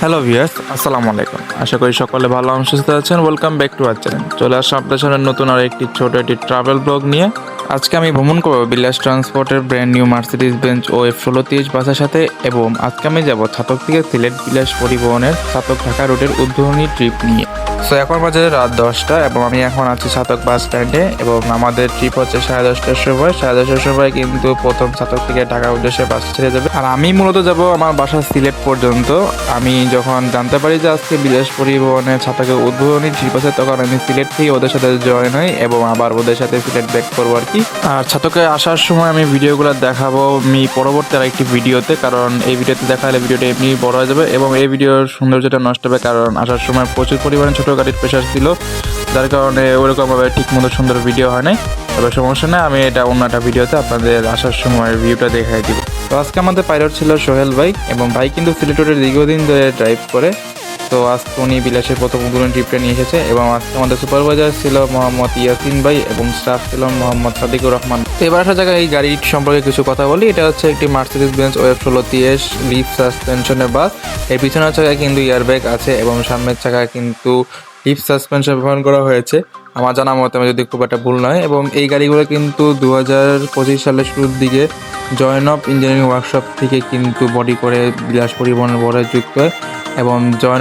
Hello ভিয়াস আসসালামু আলাইকুম আশা করি সকলে ভালো এবং সুস্থ আছেন। Welcome back to our channel চলে আসা আপনার সামনে নতুন আর একটি ছোট একটি ট্রাভেল ব্লগ নিয়ে। আজকে আমি ভ্রমণ করব Bilash ট্রান্সপোর্টের brand new Mercedes Benz O F ষোলো তিরিশ বাসের সাথে এবং আজকে আমি যাব ছাতক থেকে সিলেট বিলাস পরিবহনের ছাতক ঢাকা রোডের উদ্বোধনী ট্রিপ নিয়ে। সো এখন বাজে রাত দশটা এবং আমি এখন আছি ছাতক বাস স্ট্যান্ডে এবং আমাদের ট্রিপ হচ্ছে সাড়ে দশটার সময়। সাড়ে দশটার সময় কিন্তু প্রথম ছাতক থেকে ঢাকা উদ্দেশ্যে বাস ছেড়ে যাবে। আর আমি মূলত যাব আমার বাসা সিলেট পর্যন্ত। আমি যখন জানতে পারি যে আজকে বিদেশ পরিবহনে ছাতাকে উদ্বোধনী ট্রিপ আছে, তখন আমি সিলেট থেকে ওদের সাথে জয়েন হই এবং আবার ওদের সাথে সিলেট ব্যাক করব আর কি। আর ছাতকে আসার সময় আমি ভিডিওগুলো দেখাবো আমি পরবর্তী আর একটি ভিডিওতে, কারণ এই ভিডিওতে দেখালে ভিডিওটা এমনি বড় হয়ে যাবে এবং এই ভিডিওর সৌন্দর্যটা নষ্ট হবে, কারণ আসার সময় প্রচুর পরিমাণে ছোট গাড়ির প্রেশার ছিল, যার কারণে ওরকমভাবে ঠিক মতো সুন্দর ভিডিও হয় নাই। তবে সমস্যা নেই, আমি এটা অন্য একটা ভিডিওতে আপনাদের আসার সময় ভিউটা দেখাই দিব। তো আজকে আমাদের পাইলট ছিল সোহেল ভাই, এবং ভাই কিন্তু সিলেটের দীর্ঘদিন ধরে ড্রাইভ করে। তো আজকে উনি বিলাসের প্রথম উদ্বোধন ট্রিপটা নিয়ে এসেছে, এবং আজকে আমাদের সুপারভাইজার ছিল মোহাম্মদ ইয়াসিন ভাই, এবং স্টাফ ছিল মোহাম্মদ সাদিকুর রহমান। তো এবার আসা জায়গায় এই গাড়ির সম্পর্কে কিছু কথা বলি। এটা হচ্ছে একটি মার্সিডিস বেঞ্চ ওয়েব ষোলো তিরিশ লিফ সাসপেনশনের বাস। এর পিছনের চাকায় কিন্তু এয়ারব্যাগ আছে এবং সামনের চাকায় কিন্তু লিফ সাসপেনশন ব্যবহার করা হয়েছে। আমার জানা মতে আমি যদি খুব একটা ভুল নয় এবং এই গাড়িগুলো কিন্তু দু হাজার পঁচিশ সালের শুরুর দিকে জয়েন অফ ইঞ্জিনিয়ারিং ওয়ার্কশপ থেকে কিন্তু বডি করে বিলাস পরিবহনের বড় যুক্ত। এবং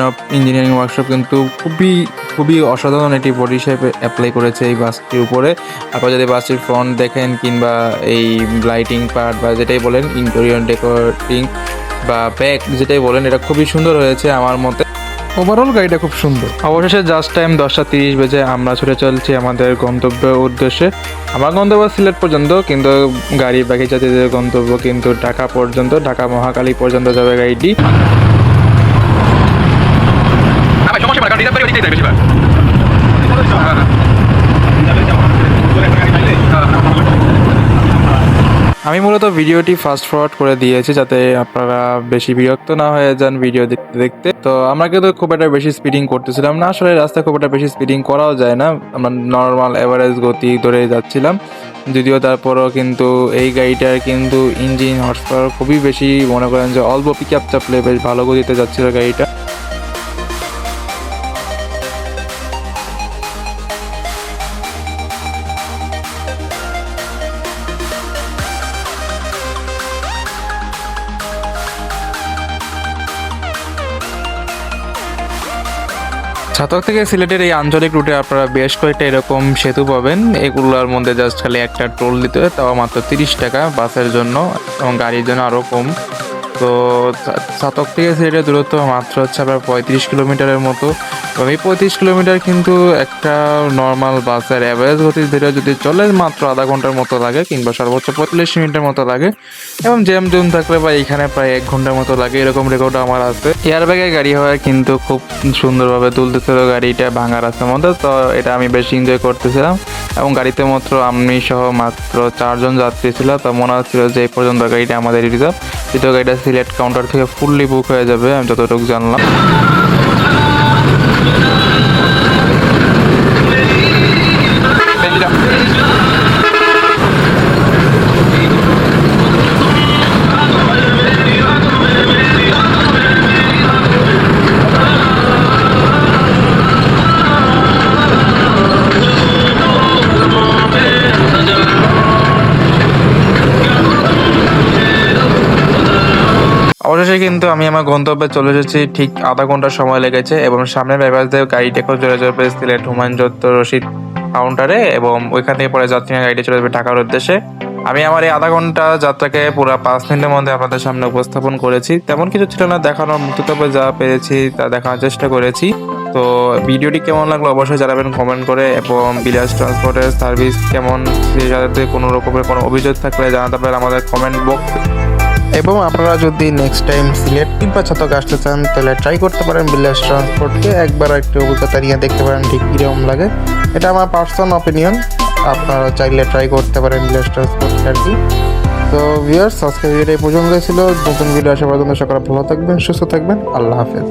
অফ ইঞ্জিনিয়ারিং ওয়ার্কশপ কিন্তু খুবই খুবই অসাধারণ একটি বডি হিসেবে অ্যাপ্লাই করেছে এই বাসটির উপরে। আপনারা যদি বাসটির ফ্রন্ট দেখেন কিংবা এই লাইটিং পার্ট বা যেটাই বলেন ইন্টেরিয়র ডেকোরেটিং বা ব্যাক যেটাই বলেন এটা খুবই সুন্দর হয়েছে আমার মতে। ওভারঅল গাড়িটা খুব সুন্দর। অবশেষে জাস্ট টাইম দশটা তিরিশ বেজে আমরা ছুটে চলছি আমাদের গন্তব্য উদ্দেশ্যে। আমার গন্তব্য সিলেট পর্যন্ত কিন্তু গাড়ি বাকি যাত্রীদের গন্তব্য কিন্তু ঢাকা পর্যন্ত ঢাকা মহাকালী পর্যন্ত যাবে গাড়িটি। আমি মূলত ভিডিওটি ফাস্ট ফরওয়ার্ড করে দিয়েছি যাতে আপনারা বেশি বিরক্ত না হয়ে যান ভিডিও দেখতে দেখতে। তো আমরা কিন্তু খুব একটা বেশি স্পিডিং করতেছিলাম না। আসলে রাস্তায় খুব একটা বেশি স্পিডিং করাও যায় না। আমরা নর্মাল অ্যাভারেজ গতি ধরে যাচ্ছিলাম। যদিও তারপরও কিন্তু এই গাড়িটার কিন্তু ইঞ্জিন হর্স পাওয়ার খুবই বেশি। মনে করেন যে অল্প পিক আপ চাপলে বেশ ভালো গতিতে যাচ্ছিল গাড়িটা। ছাতক থেকে সিলেটের এই আঞ্চলিক রুটে আপনারা বেশ কয়েকটা এরকম সেতু পাবেন। এগুলোর মধ্যে জাস্ট খালি একটা টোল দিতে হয়, তাও মাত্র তিরিশ টাকা বাসের জন্য এবং গাড়ির জন্য আরও কম। তো ছাতক থেকে সিলেটের দূরত্ব মাত্র হচ্ছে আপনার পঁয়ত্রিশ কিলোমিটারের মতো। এবং এই পঁয়ত্রিশ কিলোমিটার কিন্তু একটা নর্মাল বাসের অ্যাভারেজ গতি ধরে যদি চলে মাত্র আধা ঘণ্টার মতো লাগে কিংবা সর্বোচ্চ পঁয়তাল্লিশ মিনিটের মতো লাগে এবং জ্যাম জুম থাকলে বা এখানে প্রায় এক ঘণ্টার মতো লাগে, এরকম রেকর্ড আমার আছে। এয়ারব্যাগের গাড়ি হয় কিন্তু খুব সুন্দরভাবে তুলতেছিল গাড়িটা ভাঙা রাস্তার মধ্যে, তো এটা আমি বেশ এনজয় করতেছিলাম। এবং গাড়িতে মাত্র আমি সহ মাত্র চারজন যাত্রী ছিল, তো মনে হচ্ছিল যে এই পর্যন্ত গাড়িটা আমাদের রিজার্ভ দ্বিতীয় গাড়িটা সিলেট কাউন্টার থেকে ফুললি বুক হয়ে যাবে আমি যতটুকু জানলাম। অবশেষে কিন্তু আমি আমার গন্তব্যে চলে এসেছি। ঠিক আধা ঘণ্টা সময় লেগেছে এবং সামনে ব্যবহারদের গাড়িটাকেও চলে যাবে সিলেট হুমায়ুন দত্ত রশিদ কাউন্টারে এবং ওইখান থেকে পরে যাত্রী নিয়ে গাড়িটা চলে যাবে ঢাকার উদ্দেশ্যে। আমি আমার এই আধা ঘণ্টা যাত্রাকে পুরো পাঁচ মিনিটের মধ্যে আপনাদের সামনে উপস্থাপন করেছি। তেমন কিছু ছিল না, দেখানোর মতো যা পেরেছি তা দেখানোর চেষ্টা করেছি। তো ভিডিওটি কেমন লাগল অবশ্যই জানাবেন কমেন্ট করে এবং বিলাস ট্রান্সপোর্টের সার্ভিস কেমন যাতে কোনো রকমের কোনো অভিযোগ থাকলে জানাতে পারেন আমাদের কমেন্ট বক্স এবং আপনারা যদি নেক্সট টাইম সিলেট কিংবা ছাতক আসতে চান, তাহলে ট্রাই করতে পারেন বিলাস ট্রান্সপোর্টকে একবার একটু অভিজ্ঞতা নিয়ে দেখতে পারেন ঠিক কীরকম লাগে। এটা আমার পার্সোনাল অপিনিয়ন আপনারা চাইলে ট্রাই করতে পারেন বিলাস ট্রান্সপোর্টকে আর কি। তো ভিউয়ার্স আজকে ভিডিও এই পর্যন্ত ছিল। নতুন ভিডিও আসার পর্যন্ত সকালে ভালো থাকবেন, সুস্থ থাকবেন। আল্লাহ হাফেজ।